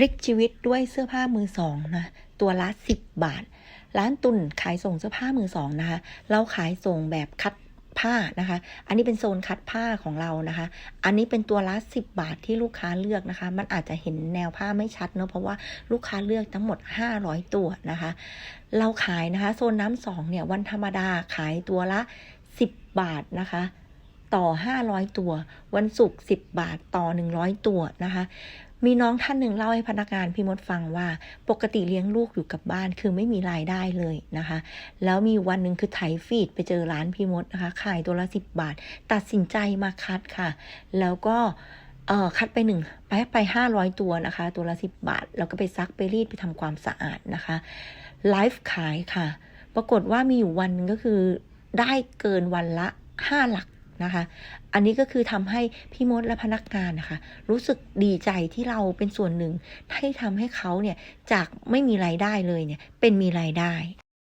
พลิกชีวิตด้วยเสื้อผ้ามือสองนะ ตัวละ 10 บาท ร้านตุนขายส่งเสื้อผ้ามือสองนะคะ เราขายส่งแบบคัดผ้านะคะ อันนี้เป็นโซนคัดผ้าของเรานะคะ อันนี้เป็นตัวละ 10 บาทที่ลูกค้าเลือกนะคะ มันอาจจะเห็นแนวผ้าไม่ชัดเนอะเพราะว่าลูกค้าเลือกทั้งหมด 500 ตัวนะคะ เราขายนะคะ โซนน้ำสองเนี่ยวันธรรมดาขายตัวละ 10 บาทนะคะ ต่อ 500 ตัว วันศุกร์10 บาทต่อ 100 ตัวนะคะ มีน้องท่านหนึ่งเล่าให้พนักงานพี่มดฟังว่า ปกติเลี้ยงลูกอยู่กับบ้านคือไม่มีรายได้เลยนะคะ แล้วมีวันหนึ่งคือไถฟีดไปเจอร้านพี่มดนะคะขายตัวละ10บบาท ตัดสินใจมาคัดค่ะ แล้วก็เอ่อคัดไปหนึ่งไปไปห้าร้อยตัวนะคะ ตัวละ10บบาท แล้วก็ไปซักไปรีดไปทำความสะอาดนะคะไลฟ์ขายค่ะ ปรากฏว่ามีอยู่วันหนึงก็คือได้เกินวันละ5หลัก นะคะ อันนี้ก็คือทำให้พี่มดและพนักงานนะคะ รู้สึกดีใจที่เราเป็นส่วนหนึ่งให้ทำให้เขาเนี่ยจากไม่มีรายได้เลยเนี่ยเป็นมีรายได้